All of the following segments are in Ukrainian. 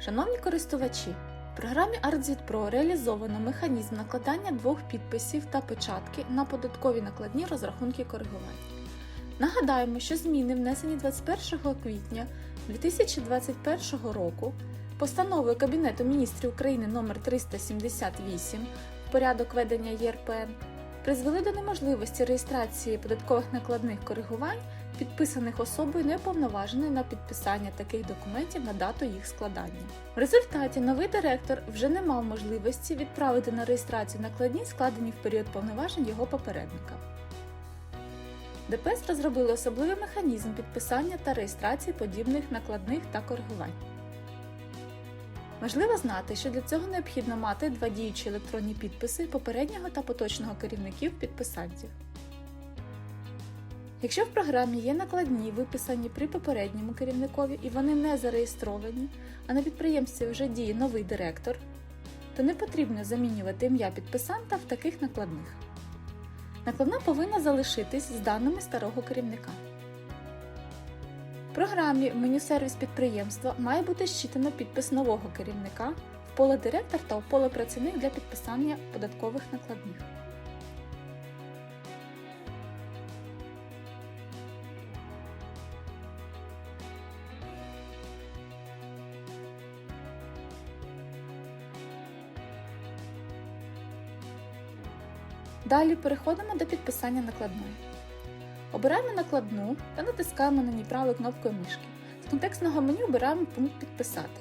Шановні користувачі, в програмі ArtZit Pro реалізовано механізм накладання двох підписів та печатки на податкові накладні розрахунки коригувань. Нагадаємо, що зміни, внесені 21 квітня 2021 року постановою Кабінету міністрів України номер 378 в порядок ведення ЄРПН, призвели до неможливості реєстрації податкових накладних коригувань підписаних особою неуповноваженою на підписання таких документів на дату їх складання. В результаті новий директор вже не мав можливості відправити на реєстрацію накладні, складені в період повноважень його попередника. ДПС розробили особливий механізм підписання та реєстрації подібних накладних та коригувань. Важливо знати, що для цього необхідно мати два діючі електронні підписи попереднього та поточного керівників підписантів. Якщо в програмі є накладні, виписані при попередньому керівникові і вони не зареєстровані, а на підприємстві вже діє новий директор, то не потрібно замінювати ім'я підписанта в таких накладних. Накладна повинна залишитись з даними старого керівника. В програмі меню сервіс підприємства має бути щитано підпис нового керівника в поле директор та в поле працівник для підписання податкових накладних. Далі переходимо до підписання накладної. Обираємо накладну та натискаємо на ній правою кнопкою мишки. З контекстного меню обираємо пункт Підписати.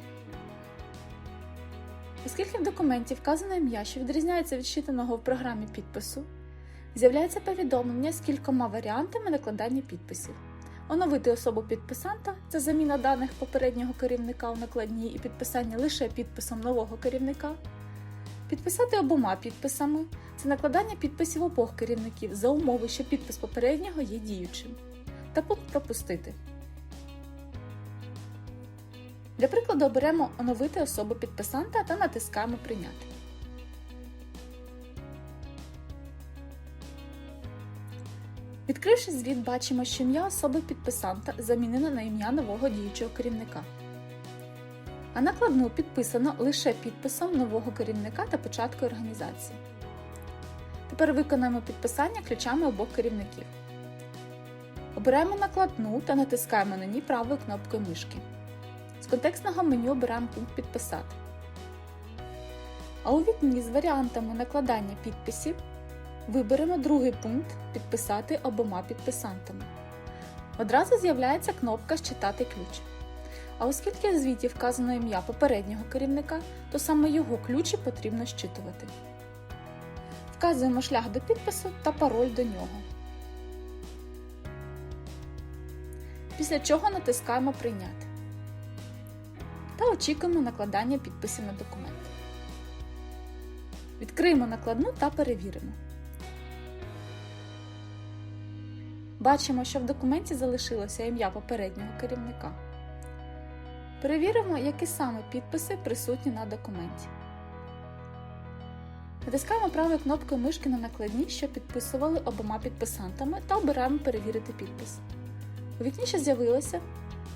Оскільки в документі вказано ім'я, що відрізняється від щитаного в програмі підпису, з'являється повідомлення з кількома варіантами накладання підписів. Оновити особу підписанта це заміна даних попереднього керівника у накладній і підписання лише підписом нового керівника. Підписати обома підписами це накладання підписів обох керівників за умови, що підпис попереднього є діючим. Та пункт пропустити. Для прикладу оберемо оновити особу підписанта та натискаємо Прийняти. Відкривши звіт, бачимо, що ім'я особи підписанта замінено на ім'я нового діючого керівника. А накладну підписано лише підписом нового керівника та початкою організації. Тепер виконаємо підписання ключами обох керівників. Обираємо накладну та натискаємо на ній правою кнопкою мишки. З контекстного меню обираємо пункт Підписати. А у вікні з варіантами накладання підписів виберемо другий пункт Підписати обома підписантами. Одразу з'являється кнопка Считати ключ. А оскільки в звіті вказано ім'я попереднього керівника, то саме його ключі потрібно щитувати. Вказуємо шлях до підпису та пароль до нього. Після чого натискаємо Прийняти та очікуємо накладання підписів на документ. Відкриємо накладну та перевіримо. Бачимо, що в документі залишилося ім'я попереднього керівника. Перевіримо, які саме підписи присутні на документі. Натискаємо правою кнопкою мишки на накладні, що підписували обома підписантами, та обираємо Перевірити підпис. У вікні, що з'явилося,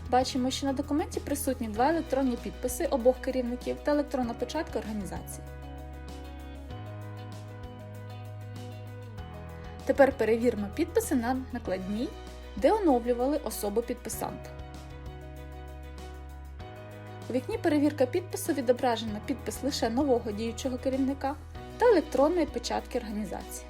бачимо, що на документі присутні два електронні підписи обох керівників та електронна печатка організації. Тепер перевіримо підписи на накладній, де оновлювали особу підписанта. У вікні перевірка підпису відображено підпис лише нового діючого керівника та електронної печатки організації.